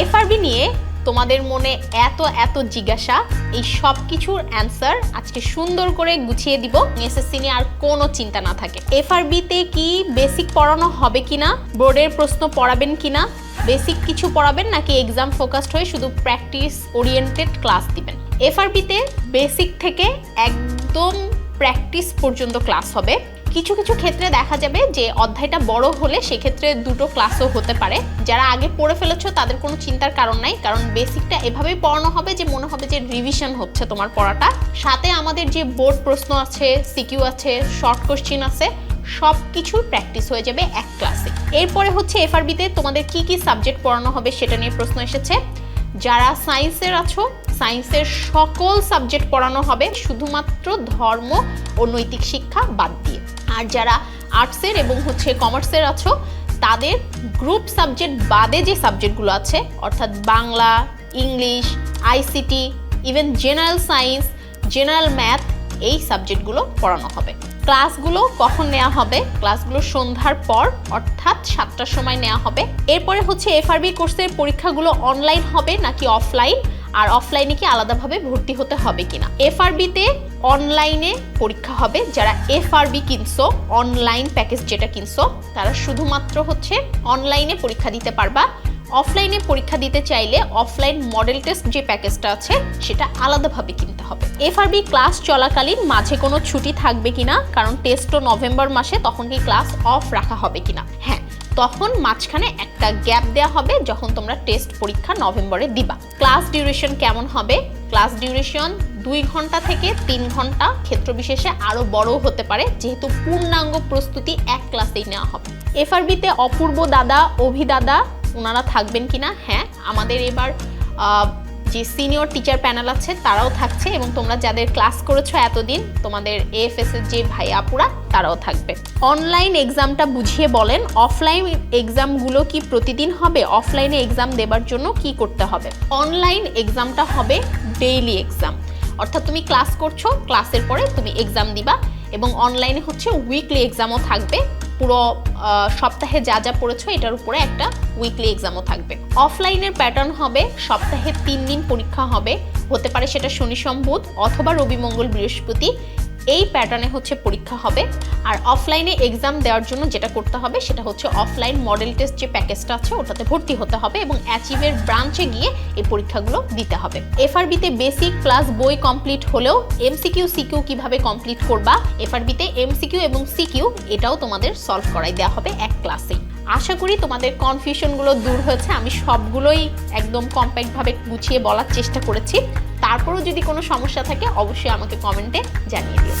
FRB নিয়ে তোমাদের মনে এত এত জিজ্ঞাসা, এই সব কিছুর অ্যান্সার আজকে সুন্দর করে গুছিয়ে দিব। এসএসসি নিয়ে আর কোনো চিন্তা না থাকে। এফআরবিতে কি বেসিক পড়ানো হবে কিনা? বোর্ডের প্রশ্ন পড়াবেন কিনা? বেসিক কিছু পড়াবেন নাকি এক্সাম ফোকাসড হয়ে শুধু প্র্যাকটিস ওরিয়েন্টেড ক্লাস দিবেন? এফআরবিতে বেসিক থেকে একদম প্র্যাকটিস পর্যন্ত ক্লাস হবে। কিছু কিছু ক্ষেত্রে দেখা যাবে যে অধ্যায়টা বড় হলে সেক্ষেত্রে দুটো ক্লাসও হতে পারে। যারা আগে পড়ে ফেলেছো, তাদের কোনো চিন্তার কারণ নাই, কারণ বেসিকটা এভাবেই পড়ানো হবে যে মনে হবে যে রিভিশন হচ্ছে তোমার পড়াটা। সাথে আমাদের যে বোর্ড প্রশ্ন আছে সিকিউ আছে শর্ট কোশ্চিন আছে সব কিছুর প্র্যাকটিস হয়ে যাবে এক ক্লাসে এরপরে হচ্ছে এফআরবিতে তোমাদের কি কি সাবজেক্ট পড়ানো হবে সেটা নিয়ে প্রশ্ন এসেছে। যারা সায়েন্সের আছো, সায়েন্সের সকল সাবজেক্ট পড়ানো হবে, শুধুমাত্র ধর্ম ও নৈতিক শিক্ষা বাদ দিয়ে। আর যারা আর্টসের এবং হচ্ছে কমার্সের আছো, তাদের গ্রুপ সাবজেক্ট বাদে যে সাবজেক্টগুলো আছে, অর্থাৎ Bangla, English, ICT, even general science, general math, এই সাবজেক্টগুলো পড়ানো হবে। ক্লাসগুলো কখন নেওয়া হবে? ক্লাসগুলো সন্ধ্যার পর, অর্থাৎ সাতটার সময় নেওয়া হবে। এরপরে হচ্ছে এফ এফআরবি কোর্সের পরীক্ষাগুলো অনলাইন হবে নাকি অফলাইন আর অফলাইনে কি আলাদাভাবে ভর্তি হতে হবে কিনা? এফ এফআরবিতে অনলাইনে পরীক্ষা হবে। যারা এফ এফআরবি কিনছো অনলাইন প্যাকেজ যেটা কিনছো, তারা শুধুমাত্র হচ্ছে অনলাইনে পরীক্ষা দিতে পারবা। অফলাইনে পরীক্ষা দিতে চাইলে অফলাইন মডেল টেস্ট যে প্যাকেজটা আছে, সেটা আলাদাভাবে কিনতে হবে। এফআরবি ক্লাস চলাকালীন মাঝে কোনো ছুটি থাকবে কিনা, কারণ টেস্টও নভেম্বর মাসে, তখন কি ক্লাস অফ রাখা হবে কিনা? হ্যাঁ তখন মাঝখানে একটা গ্যাপ দেওয়া হবে যখন তোমরা টেস্ট পরীক্ষা নভেম্বরে দিবা। ক্লাস ডিউরেশন কেমন হবে? ক্লাস ডিউরেশন দুই ঘণ্টা থেকে তিন ঘণ্টা ক্ষেত্র বিশেষে আরও বড়ও হতে পারে, যেহেতু পূর্ণাঙ্গ প্রস্তুতি এক ক্লাসেই নেওয়া হবে। এফআরবিতে অপূর্ব দাদা, অভি দাদা ওনারা থাকবেন কিনা? হ্যাঁ আমাদের এবার যে সিনিয়র টিচার প্যানেল আছে, তারাও থাকছে এবং তোমরা যাদের ক্লাস করেছ এতদিন, তোমাদের এএফএস এর যে ভাই আপুরা তারাও থাকবে। অনলাইন এক্সামটা বুঝিয়ে বলেন অফলাইন এক্সামগুলো কি প্রতিদিন হবে? অফলাইনে এক্সাম দেবার জন্য কি করতে হবে? অনলাইন এক্সামটা হবে ডেইলি এক্সাম অর্থাৎ তুমি ক্লাস করছ ক্লাসের পরে তুমি এক্সাম দিবা এবং অনলাইনে হচ্ছে উইকলি এক্সামও থাকবে। পুরো সপ্তাহে যা যা পড়েছো, এটার উপরে একটা উইকলি এক্সামও থাকবে। অফলাইনের প্যাটার্ন হবে, সপ্তাহে তিন দিন পরীক্ষা হবে। হতে পারে সেটা শনি সম্বুধ অথবা রবি, মঙ্গল, বৃহস্পতি। এই প্যাটার্নে হচ্ছে পরীক্ষা হবে। আর অফলাইনে এক্সাম দেওয়ার জন্য যেটা করতে হবে, সেটা হচ্ছে অফলাইন মডেল টেস্ট যে প্যাকেজটা আছে, ওটাতে ভর্তি হতে হবে এবং অ্যাচিভের ব্রাঞ্চে গিয়ে এই পরীক্ষাগুলো দিতে হবে। এফআরবিতে বেসিক প্লাস বই কমপ্লিট হলেও এমসিকিউ সিকিউ কীভাবে কমপ্লিট করবা এফআরবিতে এমসিকিউ এবং সিকিউ এটাও তোমাদের সলভ করাই দেওয়া হবে এক ক্লাসেই আশা করি তোমাদের কনফিউশনগুলো দূর হয়েছে। আমি সবগুলোই একদম কম্প্যাক্টভাবে গুছিয়ে বলার চেষ্টা করেছি। তারপরও যদি কোনো সমস্যা থাকে অবশ্যই আমাকে কমেন্টে জানিয়ে দিও।